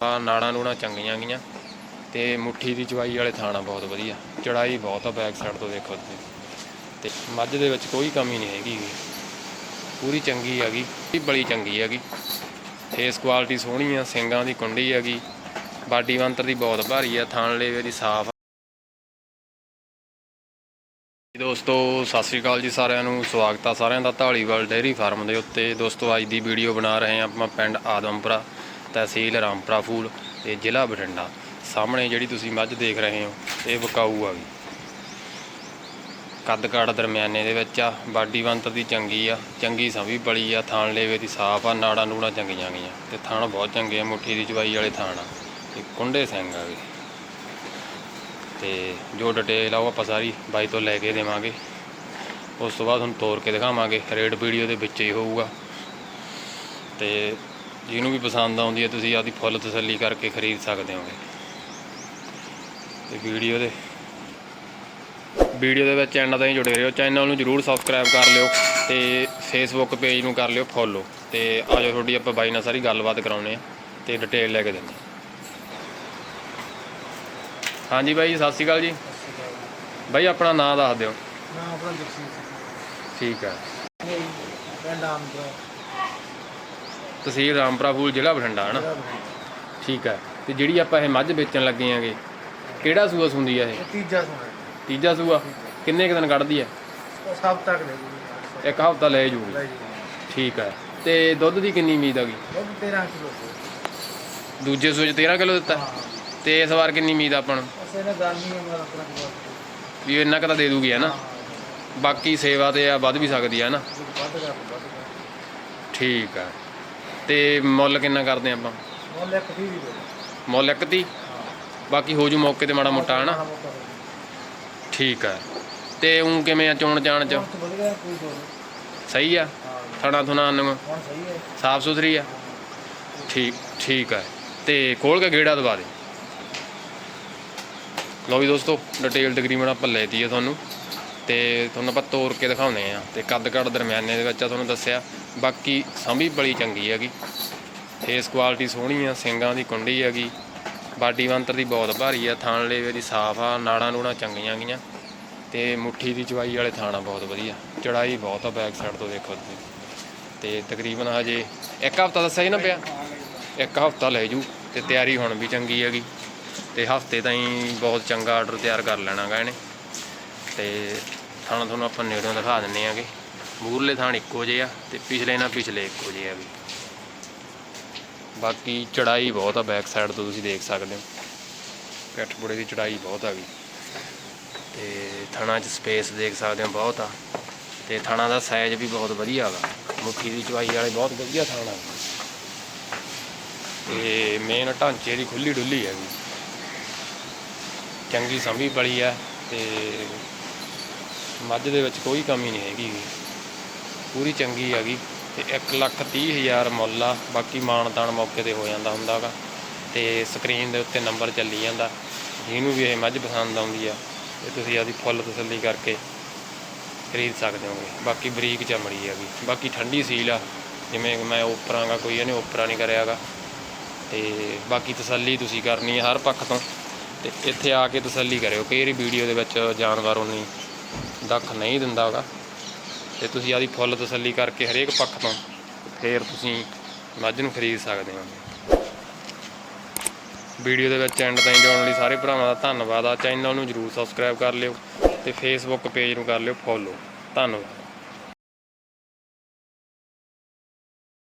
ਆ ਨਾੜਾਂ ਨੂੜਾਂ ਚੰਗੀਆਂ ਗੀਆਂ ਤੇ ਮੁੱਠੀ ਦੀ ਚਵਾਈ ਵਾਲੇ ਥਾਣਾ ਬਹੁਤ ਵਧੀਆ। ਚੜਾਈ ਬਹੁਤ ਆ ਬੈਕ ਸਾਈਡ ਤੋਂ ਦੇਖੋ ਤੁਸੀਂ। ਤੇ ਮੱਝ ਦੇ ਵਿੱਚ ਕੋਈ ਕਮੀ ਨਹੀਂ ਹੈਗੀ ਪੂਰੀ ਚੰਗੀ ਹੈਗੀ ਬੜੀ ਚੰਗੀ ਹੈਗੀ ਫੇਸ ਕੁਆਲਿਟੀ ਸੋਹਣੀ ਆ, ਸਿੰਗਾਂ ਦੀ ਕੁੰਡੀ ਹੈਗੀ ਬਾਡੀ ਵੰਤਰ ਦੀ ਬਹੁਤ ਭਾਰੀ ਆ, ਥਾਣ ਲੇਵੇ ਦੀ ਸਾਫ਼ ਦੋਸਤੋ, ਸਤਿ ਸ੍ਰੀ ਅਕਾਲ ਜੀ ਸਾਰਿਆਂ ਨੂੰ। ਸਵਾਗਤ ਆ ਸਾਰਿਆਂ ਦਾ ਢਾਲੀਵਾਲ ਡੇਅਰੀ ਫਾਰਮ ਦੇ ਉੱਤੇ। ਦੋਸਤੋ, ਅੱਜ ਦੀ ਵੀਡੀਓ ਬਣਾ ਰਹੇ ਹਾਂ ਆਪਾਂ ਪਿੰਡ ਆਦਮਪੁਰਾ। ਤਹਿਸੀਲ ਰਾਮਪੁਰਾ ਫੂਲ ਤੇ ਜ਼ਿਲ੍ਹਾ ਬਠਿੰਡਾ। ਸਾਹਮਣੇ ਜਿਹੜੀ ਤੁਸੀਂ ਮੱਝ ਦੇਖ ਰਹੇ ਹੋ, ਇਹ ਬਕਾਊ ਆ ਗਈ। ਕੱਦ ਕਾਠ ਦਰਮਿਆਨੇ ਦੇ ਵਿੱਚ ਆ, ਬਾਡੀ ਬੰਤਰ ਦੀ ਚੰਗੀ ਆ, ਚੰਗੀ ਸੰਭੀ ਬਲੀ ਆ, ਥਾਣ ਲੇਵੇ ਦੀ ਸਾਫ਼ ਆ, ਨਾੜਾਂ ਨੂੜਾਂ ਚੰਗੀਆਂ ਗਈਆਂ ਤੇ ਥਾਣ ਬਹੁਤ ਚੰਗੇ ਆ, ਮੁੱਠੀ ਦੀ ਜਵਾਈ ਵਾਲੇ ਥਾਣ ਆ ਤੇ ਕੁੰਡੇ ਸਿੰਘ ਆ ਗਏ। ਤੇ ਜੋ ਡਿਟੇਲ ਆ ਉਹ ਆਪਾਂ ਸਾਰੀ ਬਾਈ ਤੋਂ ਲੈ ਕੇ ਦੇਵਾਂਗੇ। ਉਸ ਤੋਂ ਬਾਅਦ ਤੁਹਾਨੂੰ ਤੋਰ ਕੇ ਦਿਖਾਵਾਂਗੇ ਰੇਡ ਵੀਡੀਓ ਦੇ ਵਿੱਚ ਹੀ ਹੋਊਗਾ। ਤੇ ਜਿਹਨੂੰ ਵੀ ਪਸੰਦ ਆਉਂਦੀ ਹੈ ਤੁਸੀਂ ਆਦੀ ਫੁੱਲ ਤਸੱਲੀ ਕਰਕੇ ਖਰੀਦ ਸਕਦੇ ਹੋਗੇ। ਤੇ ਵੀਡੀਓ ਦੇ ਵੀਡੀਓ ਦੇ ਵਿੱਚ ਐਂਡ ਤਾਈਂ ਜੁੜੇ ਰਹੋ। ਚੈਨਲ ਨੂੰ ਜਰੂਰ ਸਬਸਕ੍ਰਾਈਬ ਕਰ ਲਿਓ ਤੇ ਫੇਸਬੁੱਕ ਪੇਜ ਨੂੰ ਕਰ ਲਿਓ ਫੋਲੋ ਤੇ ਆਜੋ ਤੁਹਾਡੀ ਆਪਾਂ ਬਾਈ ਨਾਲ ਸਾਰੀ ਗੱਲਬਾਤ ਕਰਾਉਣੇ ਆ ਤੇ ਡਿਟੇਲ ਲੈ ਕੇ ਦਿੰਦੇ। ਹਾਂਜੀ ਬਾਈ ਸਤਿ ਸ਼੍ਰੀ ਅਕਾਲ ਜੀ। ਬਾਈ ਆਪਣਾ ਨਾਮ ਦੱਸ ਦਿਓ। ਨਾ ਆਪਣਾ ਜਗਸੀਰ ਸਿੰਘ। ਠੀਕ ਹੈ। ਇਹ ਪਿੰਡ ਆਮਦਰਾ ਤਹਿਸੀਲ ਰਾਮਪੁਰਾ ਫੂਲ ਜ਼ਿਲ੍ਹਾ ਬਠਿੰਡਾ ਹੈ ਨਾ ਠੀਕ ਹੈ। ਤੇ ਜਿਹੜੀ ਆਪਾਂ ਇਹ ਮੱਝ ਵੇਚਣ ਲੱਗੇ ਆਂਗੇ ਕਿਹੜਾ ਸੂਆ ਸੁੰਦੀ ਆ ਇਹ? ਤੀਜਾ ਸੁਣਾ ਤੀਜਾ ਸੂਆ? ਕਿੰਨੇ ਕੁ ਦਿਨ ਕੱਢਦੀ ਹੈ ਉਹ ਸਭ ਤੱਕ ਲੈ ਇੱਕ ਹਫ਼ਤਾ ਲੈ ਜੂਗੀ। ਠੀਕ ਹੈ। ਤੇ ਦੁੱਧ ਦੀ ਕਿੰਨੀ ਉਮੀਦ 13 ਕਿਲੋ ਦੂਜੇ ਸੂਏ 'ਚ 13 ਕਿਲੋ ਦਿੱਤਾ? ਤੇ ਇਸ ਵਾਰ ਕਿੰਨੀ ਉਮੀਦ ਆਪਾਂ ਨੂੰ? ਅਸੇ ਗਾਨੀ ਵੀ ਇੰਨਾ ਕੁ ਤਾਂ ਦੇ ਦੂਗੀ ਹੈ। ਨਾ ਬਾਕੀ ਸੇਵਾ ਤੇ ਆ ਵੱਧ ਵੀ ਸਕਦੀ ਹੈ ਨਾ ਠੀਕ ਹੈ। ਤੇ ਮੁੱਲ ਕਿੰਨਾ ਕਰਦੇ ਆਪਾਂ? ਮੁੱਲ ਇੱਕ ਦੀ ਦੇ ਮੁੱਲ ਇੱਕ ਤੀ ਬਾਕੀ ਹੋ ਜੂ ਮੌਕੇ ਤੇ ਮਾੜਾ ਮੋਟਾ ਹਨਾ? ਠੀਕ ਹੈ ਤੇ ਉਹ ਕਿਵੇਂ ਆ ਚੋਣ ਜਾਣ ਚ? ਦੋ। ਸਹੀ ਆ? ਥਣਾ ਥੁਣਾ ਨੂੰ? ਸਾਫ਼ ਸੁਥਰੀ ਆ? ਠੀਕ ਠੀਕ ਹੈ ਤੇ ਖੋਲ ਕੇ ਗੇੜਾ ਦਵਾ ਦੇ। ਲਓ ਵੀ ਦੋਸਤੋ ਡਿਟੇਲ ਤਕਰੀਬਨ ਆਪਾਂ ਲੈਤੀ ਆ ਤੁਹਾਨੂੰ। ਤੇ ਤੁਹਾਨੂੰ ਆਪਾਂ ਤੋੜ ਕੇ ਦਿਖਾਉਂਦੇ ਆ ਤੇ ਕੱਦ ਕੱਦ ਦਰਮਿਆਨੇ ਦੇ ਵਿੱਚ ਆ ਤੁਹਾਨੂੰ ਦੱਸਿਆ। ਬਾਕੀ ਸਾਂਭੀ ਬੜੀ ਚੰਗੀ ਹੈਗੀ। ਫੇਸ ਕੁਆਲਿਟੀ ਸੋਹਣੀ ਆ, ਸਿੰਗਾਂ ਦੀ ਕੁੰਡੀ ਹੈਗੀ। ਬਾਡੀ ਵੰਤਰ ਦੀ ਬਹੁਤ ਭਾਰੀ ਆ, ਥਾਣ ਲੇਵੇ ਦੀ ਸਾਫ਼ ਆ, ਨਾੜਾਂ ਨੂੜਾਂ ਚੰਗੀਆਂ ਗੀਆਂ। ਤੇ ਮੁੱਠੀ ਦੀ ਚਵਾਈ ਵਾਲੇ ਥਾਣਾ ਬਹੁਤ ਵਧੀਆ। ਚੜਾਈ ਬਹੁਤ ਆ ਬੈਕ ਸਾਈਡ ਤੋਂ ਦੇਖੋ ਤੁਸੀਂ। ਤੇ ਤਕਰੀਬਨ ਹਜੇ ਇੱਕ ਹਫਤਾ ਦੱਸਿਆ ਹੀ ਨਾ ਪਿਆ? ਇੱਕ ਹਫਤਾ ਲੈ ਜੂ ਤੇ ਤਿਆਰੀ ਹੁਣ ਵੀ ਚੰਗੀ ਹੈਗੀ। ਤੇ ਹਫ਼ਤੇ ਤਾਈਂ ਬਹੁਤ ਚੰਗਾ ਆਰਡਰ ਤਿਆਰ ਕਰ ਲੈਣਾਗਾ ਇਹਨੇ। ਤੇ ਥਾਣਾ ਤੁਹਾਨੂੰ ਆਪਾਂ ਨੇੜੋਂ ਦਿਖਾ ਦਿੰਨੇ ਆਗੇ ਮੂਰਲੇ ਥਾਣ ਇੱਕੋ ਜਿਹੇ ਆ ਤੇ ਪਿਛਲੇ ਨਾਲ ਪਿਛਲੇ ਇੱਕੋ ਜਿਹੇ ਆ ਵੀ। ਬਾਕੀ ਚੜਾਈ ਬਹੁਤ ਆ ਬੈਕ ਸਾਈਡ ਤੋਂ ਤੁਸੀਂ ਦੇਖ ਸਕਦੇ ਹੋ। ਪਿੱਠ ਦੀ ਚੜਾਈ ਬਹੁਤ ਆ ਗਈ ਤੇ ਥਣਾ 'ਚ ਸਪੇਸ ਦੇਖ ਸਕਦੇ ਹੋ ਬਹੁਤ ਆ। ਤੇ ਥਾਣਾ ਦਾ ਸਾਈਜ਼ ਵੀ ਬਹੁਤ ਵਧੀਆ ਹੈਗਾ ਮੁੱਠੀ ਦੀ ਚਵਾਈ ਵਾਲੇ ਬਹੁਤ ਵਧੀਆ ਥਾਣਾ ਤੇ ਮੇਨ ਢਾਂਚੇ ਦੀ ਖੁੱਲੀ ਡੁੱਲੀ ਹੈਗੀ ਚੰਗੀ ਸੰਭੀ ਬੜੀ ਆ ਤੇ ਮੱਝ ਦੇ ਵਿੱਚ ਕੋਈ ਕਮੀ ਨਹੀਂ ਹੈਗੀ ਪੂਰੀ ਚੰਗੀ ਹੈਗੀ ਤੇ 1 ਲੱਖ ਤੀਹ ਹਜ਼ਾਰ ਮੁੱਲ ਆ, ਬਾਕੀ ਮਾਣ ਤਾਣ ਮੌਕੇ ਤੇ ਹੋ ਜਾਂਦਾ ਹੁੰਦਾਗਾ ਤੇ ਸਕਰੀਨ ਦੇ ਉੱਤੇ ਨੰਬਰ ਚੱਲੀ ਜਾਂਦਾ। ਜਿਹਨੂੰ ਵੀ ਇਹ ਮੱਝ ਪਸੰਦ ਆਉਂਦੀ ਆ, ਤੇ ਤੁਸੀਂ ਆਦੀ ਫੁੱਲ ਤਸੱਲੀ ਕਰਕੇ ਖਰੀਦ ਸਕਦੇ ਹੋਗੇ। ਬਾਕੀ ਬਰੀਕ ਚਮੜੀ ਹੈਗੀ। ਬਾਕੀ ਠੰਡੀ ਸੀਲ ਆ, ਜਿਵੇਂ ਮੈਂ ਓਪਰਾਂਗਾ ਕੋਈ ਇਹਨੇ ਓਪਰਾ ਨਹੀਂ ਕਰਿਆਗਾ। ਤੇ ਬਾਕੀ ਤਸੱਲੀ ਤੁਸੀਂ ਕਰਨੀ ਹੈ ਹਰ ਪੱਖ ਤੋਂ। ਤੇ ਇੱਥੇ ਆ ਕੇ ਤਸੱਲੀ ਕਰਿਓ, ਕਈ ਵਾਰੀ ਵੀਡੀਓ ਦੇ ਵਿੱਚ ਜਾਨਵਰ ਉਨੀ ਦੱਖ ਨਹੀਂ ਦਿੰਦਾ ਹੈਗਾ। ਤੇ ਤੁਸੀਂ ਆਦੀ ਫੁੱਲ ਤਸੱਲੀ ਕਰਕੇ ਹਰੇਕ ਪੱਖ ਤੋਂ ਫੇਰ ਤੁਸੀਂ ਮੱਝ ਨੂੰ ਖਰੀਦ ਸਕਦੇ ਹੋ। ਵੀਡੀਓ ਦੇ ਵਿੱਚ ਐਂਡ ਤਾਈਂ ਜੁੜਨ ਲਈ ਸਾਰੇ ਭਰਾਵਾਂ ਦਾ ਧੰਨਵਾਦ ਆ। ਚੈਨਲ ਨੂੰ ਜਰੂਰ ਸਬਸਕ੍ਰਾਈਬ ਕਰ ਲਿਓ ਤੇ ਫੇਸਬੁੱਕ ਪੇਜ ਨੂੰ ਕਰ ਲਿਓ ਫੋਲੋ ਧੰਨਵਾਦ।